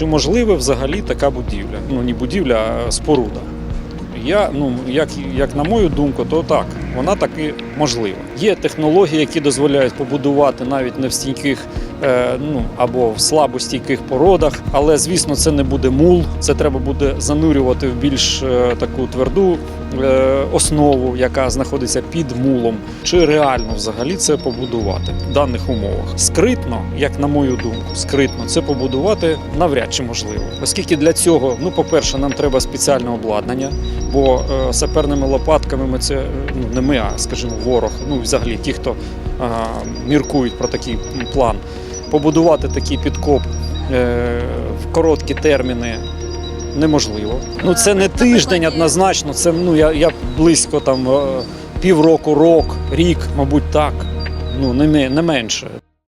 Чи можливе взагалі така будівля? Ну не будівля, а споруда. Я, ну, як, як на мою думку, то так, вона таки можлива. Є технології, які дозволяють побудувати навіть не в стійких е, ну, або в слабостійких породах, але звісно, це не буде мул. Це треба буде занурювати в більш е, таку тверду основу, яка знаходиться під мулом. Чи реально взагалі це побудувати в даних умовах? Скритно, як на мою думку, скритно це побудувати навряд чи можливо, оскільки для цього, ну, по-перше, нам треба спеціальне обладнання, бо е, саперними лопатками ми це е, ну не ми, а скажімо, ворог. Ну, взагалі, ті, хто е, міркують про такий план, побудувати такий підкоп е, в короткі терміни. Неможливо. Ну це не тиждень однозначно. Це ну я, я близько там е, півроку, рок, рік, мабуть, так. Ну не, не менше.